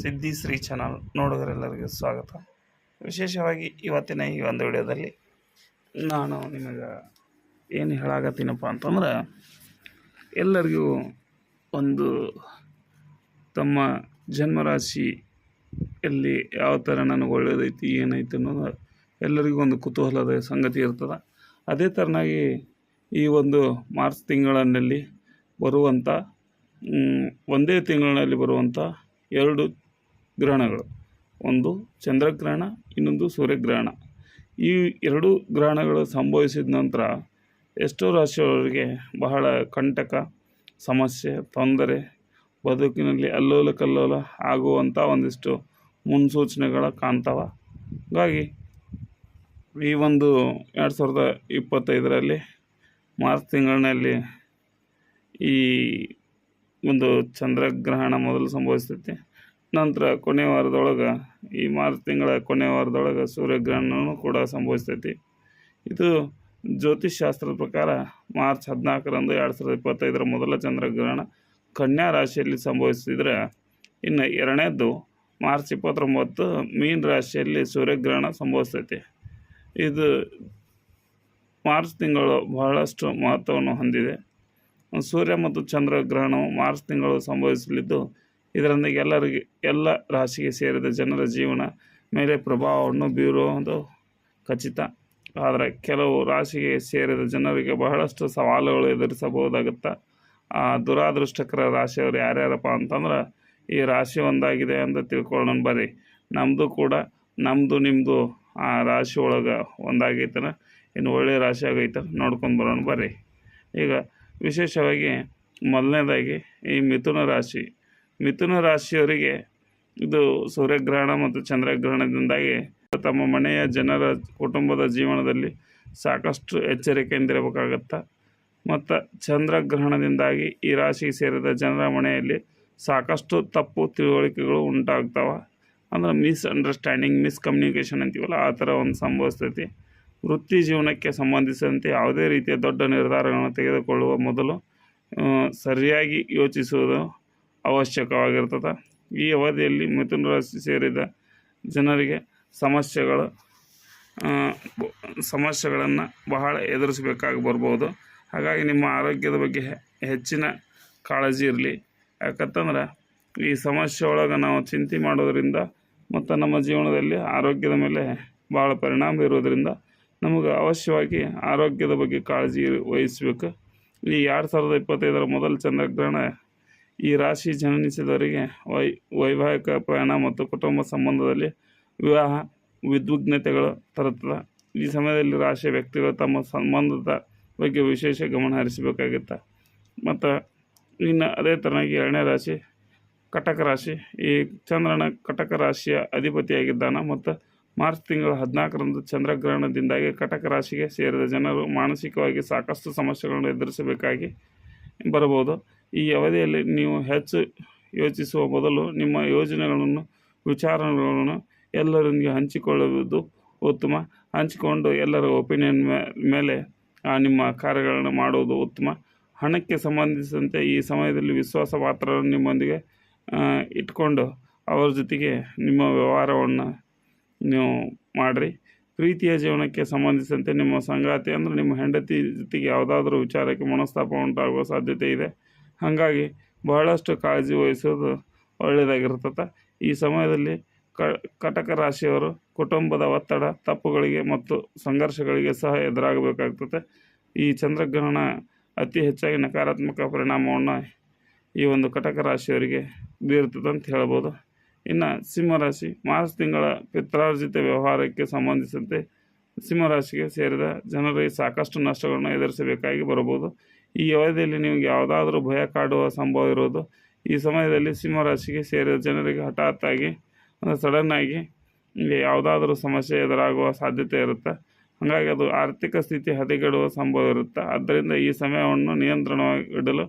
ಸಿದ್ಧಿ ಶ್ರೀ ಚಾನಲ್ ನೋಡುಗರೆಲ್ಲರಿಗೂ ಸ್ವಾಗತ. ವಿಶೇಷವಾಗಿ ಇವತ್ತಿನ ಈ ಒಂದು ವಿಡಿಯೋದಲ್ಲಿ ನಾನು ನಿಮಗೆ ಏನು ಹೇಳಾಗತ್ತೀನಪ್ಪ ಅಂತಂದ್ರೆ, ಎಲ್ಲರಿಗೂ ಒಂದು ತಮ್ಮ ಜನ್ಮರಾಶಿಯಲ್ಲಿ ಯಾವ ಥರ ನನಗೆ ಒಳ್ಳೆಯದೈತಿ ಏನೈತಿ ಅನ್ನೋದು ಎಲ್ಲರಿಗೂ ಒಂದು ಕುತೂಹಲದ ಸಂಗತಿ ಇರ್ತದೆ. ಅದೇ ಥರನಾಗಿ ಈ ಒಂದು ಮಾರ್ಚ್ ತಿಂಗಳಲ್ಲಿ ಬರುವಂಥ ಒಂದೇ ತಿಂಗಳಿನಲ್ಲಿ ಬರುವಂಥ ಎರಡು ಗ್ರಹಣಗಳು. ಒಂದು ಚಂದ್ರಗ್ರಹಣ, ಇನ್ನೊಂದು ಸೂರ್ಯಗ್ರಹಣ. ಈ ಎರಡು ಗ್ರಹಣಗಳು ಸಂಭವಿಸಿದ ನಂತರ ಎಷ್ಟೋ ರಾಶಿಯವರಿಗೆ ಬಹಳ ಕಂಟಕ, ಸಮಸ್ಯೆ, ತೊಂದರೆ, ಬದುಕಿನಲ್ಲಿ ಅಲ್ಲೋಲ ಕಲ್ಲೋಲ ಆಗುವಂಥ ಒಂದಿಷ್ಟು ಮುನ್ಸೂಚನೆಗಳು ಕಾಣ್ತಾವ. ಹಾಗಾಗಿ ಈ ಒಂದು ಎರಡು ಸಾವಿರದ ಇಪ್ಪತ್ತೈದರಲ್ಲಿ ಮಾರ್ಚ್ ತಿಂಗಳಿನಲ್ಲಿ ಈ ಒಂದು ಚಂದ್ರಗ್ರಹಣ ಮೊದಲು ಸಂಭವಿಸ್ತೈತಿ. ನಂತರ ಕೊನೆ ವಾರದೊಳಗೆ, ಈ ಮಾರ್ಚ್ ತಿಂಗಳ ಕೊನೆ ವಾರದೊಳಗೆ ಸೂರ್ಯಗ್ರಹಣವೂ ಕೂಡ ಸಂಭವಿಸ್ತೈತಿ. ಇದು ಜ್ಯೋತಿಷ್ ಶಾಸ್ತ್ರದ ಪ್ರಕಾರ ಮಾರ್ಚ್ ಹದಿನಾಲ್ಕರಂದು ಎರಡು ಸಾವಿರದ ಇಪ್ಪತ್ತೈದರ ಮೊದಲ ಚಂದ್ರಗ್ರಹಣ ಕನ್ಯಾ ರಾಶಿಯಲ್ಲಿ ಸಂಭವಿಸಿದರೆ, ಇನ್ನು ಎರಡನೇದ್ದು ಮಾರ್ಚ್ ಇಪ್ಪತ್ತೊಂಬತ್ತು ಮೀನ ರಾಶಿಯಲ್ಲಿ ಸೂರ್ಯಗ್ರಹಣ ಸಂಭವಿಸ್ತೈತಿ. ಇದು ಮಾರ್ಚ್ ತಿಂಗಳು ಬಹಳಷ್ಟು ಮಹತ್ವವನ್ನು ಹೊಂದಿದೆ. ಸೂರ್ಯ ಮತ್ತು ಚಂದ್ರಗ್ರಹಣವು ಮಾರ್ಚ್ ತಿಂಗಳು ಸಂಭವಿಸಲಿದ್ದು ಇದರೊಂದಿಗೆ ಎಲ್ಲರಿಗೆ ಎಲ್ಲ ರಾಶಿಗೆ ಸೇರಿದ ಜನರ ಜೀವನ ಮೇಲೆ ಪ್ರಭಾವವನ್ನು ಬೀರುವುದು ಖಚಿತ. ಆದರೆ ಕೆಲವು ರಾಶಿಗೆ ಸೇರಿದ ಜನರಿಗೆ ಬಹಳಷ್ಟು ಸವಾಲುಗಳು ಎದುರಿಸಬಹುದಾಗುತ್ತೆ? ಆ ದುರಾದೃಷ್ಟಕರ ರಾಶಿಯವರು ಯಾರ್ಯಾರಪ್ಪ ಅಂತಂದ್ರೆ, ಈ ರಾಶಿ ಒಂದಾಗಿದೆ ಅಂತ ತಿಳ್ಕೊಳ್ಳೋಣ ಬರ್ರಿ ನಮ್ಮದು ಕೂಡ ನಮ್ಮದು ನಿಮ್ಮದು ಆ ರಾಶಿ ಒಳಗೆ ಒಂದಾಗೈತನ ಇನ್ನು ಒಳ್ಳೆಯ ರಾಶಿ ಆಗೈತೆ ನೋಡ್ಕೊಂಡು ಬರೋಣ ಬರ್ರಿ ಈಗ ವಿಶೇಷವಾಗಿ ಮೊದಲನೇದಾಗಿ ಈ ಮಿಥುನ ರಾಶಿ ಮಿಥುನ ರಾಶಿಯವರಿಗೆ ಇದು ಸೂರ್ಯಗ್ರಹಣ ಮತ್ತು ಚಂದ್ರಗ್ರಹಣದಿಂದಾಗಿ ತಮ್ಮ ಮನೆಯ ಜನರ ಕುಟುಂಬದ ಜೀವನದಲ್ಲಿ ಸಾಕಷ್ಟು ಎಚ್ಚರಿಕೆಯಿಂದಿರಬೇಕಾಗತ್ತೆ ಮತ್ತು ಚಂದ್ರಗ್ರಹಣದಿಂದಾಗಿ ಈ ರಾಶಿಗೆ ಸೇರಿದ ಜನರ ಮನೆಯಲ್ಲಿ ಸಾಕಷ್ಟು ತಪ್ಪು ತಿಳುವಳಿಕೆಗಳು ಉಂಟಾಗ್ತವೆ. ಅಂದ್ರೆ ಮಿಸ್ ಅಂಡರ್ಸ್ಟ್ಯಾಂಡಿಂಗ್ ಮಿಸ್ಕಮ್ಯುನಿಕೇಷನ್ ಅಂತೀವಲ್ಲ, ಆ ಥರ ಒಂದು ಸಂಭವಿಸ್ತೈತಿ. ವೃತ್ತಿ ಜೀವನಕ್ಕೆ ಸಂಬಂಧಿಸಿದಂತೆ ಯಾವುದೇ ರೀತಿಯ ದೊಡ್ಡ ನಿರ್ಧಾರಗಳನ್ನು ತೆಗೆದುಕೊಳ್ಳುವ ಮೊದಲು ಸರಿಯಾಗಿ ಯೋಚಿಸುವುದು ಅವಶ್ಯಕವಾಗಿರ್ತದೆ. ಈ ಅವಧಿಯಲ್ಲಿ ಮಿಥುನ ರಾಶಿ ಸೇರಿದ ಜನರಿಗೆ ಸಮಸ್ಯೆಗಳು ಸಮಸ್ಯೆಗಳನ್ನು ಬಹಳ ಎದುರಿಸಬೇಕಾಗಿ ಬರ್ಬೋದು. ಹಾಗಾಗಿ ನಿಮ್ಮ ಆರೋಗ್ಯದ ಬಗ್ಗೆ ಹೆಚ್ಚಿನ ಕಾಳಜಿ ಇರಲಿ. ಯಾಕಂತಂದ್ರೆ ಈ ಸಮಸ್ಯೆ ಒಳಗೆ ನಾವು ಚಿಂತೆ ಮಾಡೋದರಿಂದ ಮತ್ತು ನಮ್ಮ ಜೀವನದಲ್ಲಿ ಆರೋಗ್ಯದ ಮೇಲೆ ಭಾಳ ಪರಿಣಾಮ ಇರೋದರಿಂದ ನಮಗೆ ಅವಶ್ಯವಾಗಿ ಆರೋಗ್ಯದ ಬಗ್ಗೆ ಕಾಳಜಿ ವಹಿಸಬೇಕು. ಈ ಎರಡು ಸಾವಿರದ ಇಪ್ಪತ್ತೈದರ ಮೊದಲ ಚಂದ್ರಗ್ರಹಣ ಈ ರಾಶಿ ಜನನಿಸಿದವರಿಗೆ ವೈ, ವೈವಾಹಿಕ ಪ್ರಯಾಣ ಮತ್ತು ಕುಟುಂಬ ಸಂಬಂಧದಲ್ಲಿ ವಿವಾಹ, ವಿದ್ವಿಗ್ನತೆಗಳು ತರುತ್ತದೆ. ಈ ಸಮಯದಲ್ಲಿ ರಾಶಿಯ ವ್ಯಕ್ತಿಗಳು ತಮ್ಮ ಸಂಬಂಧದ ಬಗ್ಗೆ ವಿಶೇಷ ಗಮನ ಹರಿಸಬೇಕಾಗುತ್ತೆ. ಮತ್ತು ಇನ್ನು ಅದೇ ತರನಾಗಿ ಎರಡನೇ ರಾಶಿ, ಕಟಕ ರಾಶಿ. ಈ ಚಂದ್ರನ ಕಟಕ ರಾಶಿಯ ಅಧಿಪತಿಯಾಗಿದ್ದಾನೆ ಮತ್ತು ಮಾರ್ಚ್ ತಿಂಗಳ ಹದಿನಾಲ್ಕರಂದು ಚಂದ್ರಗ್ರಹಣದಿಂದಾಗಿ ಕಟಕ ರಾಶಿಗೆ ಸೇರಿದ ಜನರು ಮಾನಸಿಕವಾಗಿ ಸಾಕಷ್ಟು ಸಮಸ್ಯೆಗಳನ್ನು ಎದುರಿಸಬೇಕಾಗಿ ಬರಬಹುದು. ಈ ಅವಧಿಯಲ್ಲಿ ನೀವು ಹೆಚ್ಚು ಯೋಚಿಸುವ ಬದಲು ನಿಮ್ಮ ಯೋಜನೆಗಳನ್ನು, ವಿಚಾರಗಳನ್ನು ಎಲ್ಲರೊಂದಿಗೆ ಹಂಚಿಕೊಳ್ಳುವುದು ಉತ್ತಮ. ಹಂಚಿಕೊಂಡು ಎಲ್ಲರ ಒಪಿನಿಯನ್ ಮೇಲೆ ನಿಮ್ಮ ಕಾರ್ಯಗಳನ್ನು ಮಾಡುವುದು ಉತ್ತಮ. ಹಣಕ್ಕೆ ಸಂಬಂಧಿಸಿದಂತೆ ಈ ಸಮಯದಲ್ಲಿ ವಿಶ್ವಾಸ ಪಾತ್ರವನ್ನು ನಿಮ್ಮೊಂದಿಗೆ ಇಟ್ಕೊಂಡು ಅವರ ಜೊತೆಗೆ ನಿಮ್ಮ ವ್ಯವಹಾರವನ್ನು ನೀವು ಮಾಡಿರಿ. ಪ್ರೀತಿಯ ಜೀವನಕ್ಕೆ ಸಂಬಂಧಿಸಿದಂತೆ ನಿಮ್ಮ ಸಂಗಾತಿ ಅಂದರೆ ನಿಮ್ಮ ಹೆಂಡತಿ ಜೊತೆಗೆ ಯಾವುದಾದ್ರೂ ವಿಚಾರಕ್ಕೆ ಮನಸ್ತಾಪ ಉಂಟಾಗುವ ಸಾಧ್ಯತೆ ಇದೆ. ಹಾಗಾಗಿ ಬಹಳಷ್ಟು ಕಾಳಜಿ ವಹಿಸೋದು ಒಳ್ಳೆಯದಾಗಿರ್ತದೆ. ಈ ಸಮಯದಲ್ಲಿ ಕಟಕ ರಾಶಿಯವರು ಕುಟುಂಬದ ಒತ್ತಡ, ತಪ್ಪುಗಳಿಗೆ ಮತ್ತು ಸಂಘರ್ಷಗಳಿಗೆ ಸಹ ಎದುರಾಗಬೇಕಾಗ್ತದೆ. ಈ ಚಂದ್ರಗ್ರಹಣ ಅತಿ ಹೆಚ್ಚಾಗಿ ನಕಾರಾತ್ಮಕ ಪರಿಣಾಮವನ್ನು ಈ ಒಂದು ಕಟಕ ರಾಶಿಯವರಿಗೆ ಬೀರುತ್ತದೆ ಅಂತ ಹೇಳ್ಬೋದು. ಇನ್ನು ಸಿಂಹರಾಶಿ ಮಾರ್ಚ್ ತಿಂಗಳ ಪಿತ್ರಾರ್ಜಿತ ವ್ಯವಹಾರಕ್ಕೆ ಸಂಬಂಧಿಸಿದಂತೆ ಸಿಂಹರಾಶಿಗೆ ಸೇರಿದ ಜನರಿಗೆ ಸಾಕಷ್ಟು ನಷ್ಟಗಳನ್ನು ಎದುರಿಸಬೇಕಾಗಿ ಬರಬಹುದು. ಈ ಅವಧಿಯಲ್ಲಿ ನಿಮಗೆ ಯಾವುದಾದ್ರೂ ಭಯ ಕಾಡುವ ಸಂಭವ ಇರುವುದು. ಈ ಸಮಯದಲ್ಲಿ ಸಿಂಹರಾಶಿಗೆ ಸೇರಿದ ಜನರಿಗೆ ಹಠಾತ್ತಾಗಿ ಸಡನ್ನಾಗಿ ಯಾವುದಾದ್ರೂ ಸಮಸ್ಯೆ ಎದುರಾಗುವ ಸಾಧ್ಯತೆ ಇರುತ್ತೆ. ಹಾಗಾಗಿ ಅದು ಆರ್ಥಿಕ ಸ್ಥಿತಿ ಹದಗೆಡುವ ಸಂಭವ ಇರುತ್ತೆ. ಆದ್ದರಿಂದ ಈ ಸಮಯವನ್ನು ನಿಯಂತ್ರಣವಾಗಿ ಇಡಲು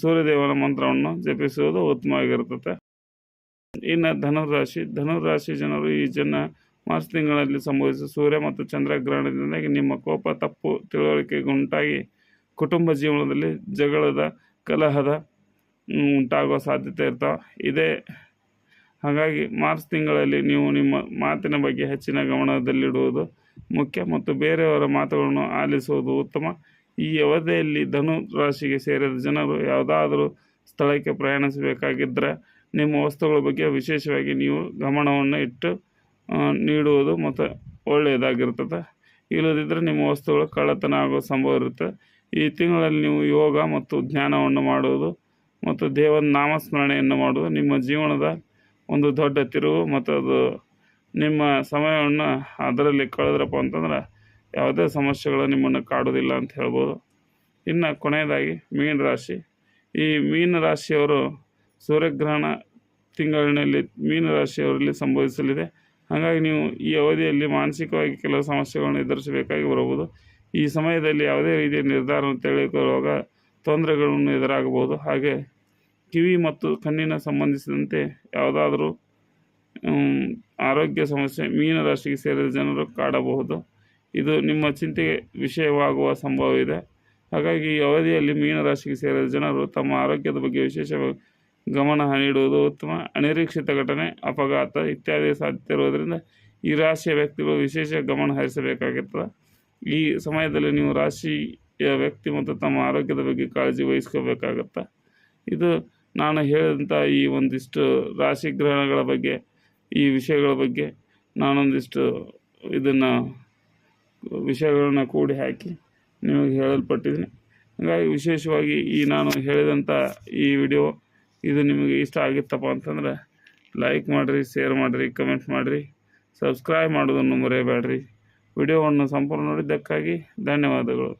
ಸೂರ್ಯದೇವನ ಮಂತ್ರವನ್ನು ಜಪಿಸುವುದು ಉತ್ತಮವಾಗಿರುತ್ತದೆ. ಇನ್ನು ಧನುರಾಶಿ ಧನುರಾಶಿ ಜನರು ಈ ಜನ ಮಾರ್ಚ್ ತಿಂಗಳಲ್ಲಿ ಸಂಭವಿಸುವ ಸೂರ್ಯ ಮತ್ತು ಚಂದ್ರಗ್ರಹಣದಿಂದಾಗಿ ನಿಮ್ಮ ಕೋಪ, ತಪ್ಪು ತಿಳುವಳಿಕೆಗೆ ಉಂಟಾಗಿ ಕುಟುಂಬ ಜೀವನದಲ್ಲಿ ಜಗಳದ ಕಲಹದ ಹ್ಮ್, ಉಂಟಾಗುವ ಸಾಧ್ಯತೆ ಇರ್ತಾವೆ. ಇದೇ ಹಾಗಾಗಿ ಮಾರ್ಚ್ ತಿಂಗಳಲ್ಲಿ ನೀವು ನಿಮ್ಮ ಮಾತಿನ ಬಗ್ಗೆ ಹೆಚ್ಚಿನ ಗಮನದಲ್ಲಿಡುವುದು ಮುಖ್ಯ ಮತ್ತು ಬೇರೆಯವರ ಮಾತುಗಳನ್ನು ಆಲಿಸುವುದು ಉತ್ತಮ. ಈ ಅವಧಿಯಲ್ಲಿ ಧನು ರಾಶಿಗೆ ಸೇರಿದ ಜನರು ಯಾವುದಾದರೂ ಸ್ಥಳಕ್ಕೆ ಪ್ರಯಾಣಿಸಬೇಕಾಗಿದ್ದರೆ ನಿಮ್ಮ ವಸ್ತುಗಳ ಬಗ್ಗೆ ವಿಶೇಷವಾಗಿ ನೀವು ಗಮನವನ್ನು ಇಟ್ಟು ನೀಡುವುದು ಮತ್ತು ಒಳ್ಳೆಯದಾಗಿರ್ತದೆ. ಇಲ್ಲದಿದ್ದರೆ ನಿಮ್ಮ ವಸ್ತುಗಳು ಕಳ್ಳತನ ಆಗೋ ಸಂಭವ ಇರುತ್ತೆ. ಈ ತಿಂಗಳಲ್ಲಿ ನೀವು ಯೋಗ ಮತ್ತು ಧ್ಯಾನವನ್ನು ಮಾಡುವುದು ಮತ್ತು ದೇವನ ನಾಮಸ್ಮರಣೆಯನ್ನು ಮಾಡುವುದು ನಿಮ್ಮ ಜೀವನದ ಒಂದು ದೊಡ್ಡ ತಿರುವು ಮತ್ತು ಅದು ನಿಮ್ಮ ಸಮಯವನ್ನು ಅದರಲ್ಲಿ ಕಳೆದ್ರಪ್ಪ ಅಂತಂದ್ರೆ ಯಾವುದೇ ಸಮಸ್ಯೆಗಳು ನಿಮ್ಮನ್ನು ಕಾಡೋದಿಲ್ಲ ಅಂತ ಹೇಳ್ಬೋದು. ಇನ್ನು ಕೊನೆಯದಾಗಿ ಮೀನ ರಾಶಿ. ಈ ಮೀನ ರಾಶಿಯವರು ಸೂರ್ಯಗ್ರಹಣ ತಿಂಗಳಿನಲ್ಲಿ ಮೀನ ರಾಶಿಯವರಲ್ಲಿ ಸಂಭವಿಸಲಿದೆ. ಹಾಗಾಗಿ ನೀವು ಈ ಅವಧಿಯಲ್ಲಿ ಮಾನಸಿಕವಾಗಿ ಕೆಲವು ಸಮಸ್ಯೆಗಳನ್ನು ಎದುರಿಸಬೇಕಾಗಿ ಬರಬಹುದು. ಈ ಸಮಯದಲ್ಲಿ ಯಾವುದೇ ರೀತಿಯ ನಿರ್ಧಾರವನ್ನು ತೆಗೆದುಕೊಳ್ಳುವಾಗ ತೊಂದರೆಗಳನ್ನು ಎದುರಾಗಬಹುದು. ಹಾಗೆ ಕಿವಿ ಮತ್ತು ಕಣ್ಣಿನ ಸಂಬಂಧಿಸಿದಂತೆ ಯಾವುದಾದರೂ ಆರೋಗ್ಯ ಸಮಸ್ಯೆ ಮೀನ ರಾಶಿಗೆ ಸೇರಿದ ಜನರು ಕಾಡಬಹುದು. ಇದು ನಿಮ್ಮ ಚಿಂತೆಗೆ ವಿಷಯವಾಗುವ ಸಂಭವವಿದೆ. ಹಾಗಾಗಿ ಈ ಅವಧಿಯಲ್ಲಿ ಮೀನ ರಾಶಿಗೆ ಸೇರಿದ ಜನರು ತಮ್ಮ ಆರೋಗ್ಯದ ಬಗ್ಗೆ ವಿಶೇಷ ಗಮನ ನೀಡುವುದು ಉತ್ತಮ. ಅನಿರೀಕ್ಷಿತ ಘಟನೆ, ಅಪಘಾತ ಇತ್ಯಾದಿ ಸಾಧ್ಯತೆ ಇರುವುದರಿಂದ ಈ ರಾಶಿಯ ವ್ಯಕ್ತಿಗಳು ವಿಶೇಷ ಗಮನ ಹರಿಸಬೇಕಾಗುತ್ತದೆ. ಈ ಸಮಯದಲ್ಲಿ ನೀವು ರಾಶಿಯ ವ್ಯಕ್ತಿ ಮತ್ತು ತಮ್ಮ ಆರೋಗ್ಯದ ಬಗ್ಗೆ ಕಾಳಜಿ ವಹಿಸ್ಕೋಬೇಕಾಗತ್ತೆ? ಇದು ನಾನು ಹೇಳಿದಂಥ ಈ ಒಂದಿಷ್ಟು ರಾಶಿ ಗ್ರಹಣಗಳ ಬಗ್ಗೆ, ಈ ವಿಷಯಗಳ ಬಗ್ಗೆ ನಾನೊಂದಿಷ್ಟು ಇದನ್ನು ವಿಷಯಗಳನ್ನ ಕೂಡಿ ಹಾಕಿ ನಿಮಗೆ ಹೇಳಲ್ಪಟ್ಟಿದ್ದೀನಿ. ಹಾಗಾಗಿ ವಿಶೇಷವಾಗಿ ಈ ನಾನು ಹೇಳಿದಂಥ ಈ ವಿಡಿಯೋ ಇದು ನಿಮಗೆ ಇಷ್ಟ ಆಗಿತ್ತಪ್ಪ ಅಂತಂದರೆ, ಲೈಕ್ ಮಾಡಿರಿ, ಶೇರ್ ಮಾಡಿರಿ, ಕಮೆಂಟ್ ಮಾಡಿರಿ, ಸಬ್ಸ್ಕ್ರೈಬ್ ಮಾಡೋದನ್ನು ಮರೆಯಬೇಡ್ರಿ. ವಿಡಿಯೋವನ್ನು ಸಂಪೂರ್ಣ ನೋಡಿದ್ದಕ್ಕಾಗಿ ಧನ್ಯವಾದಗಳು.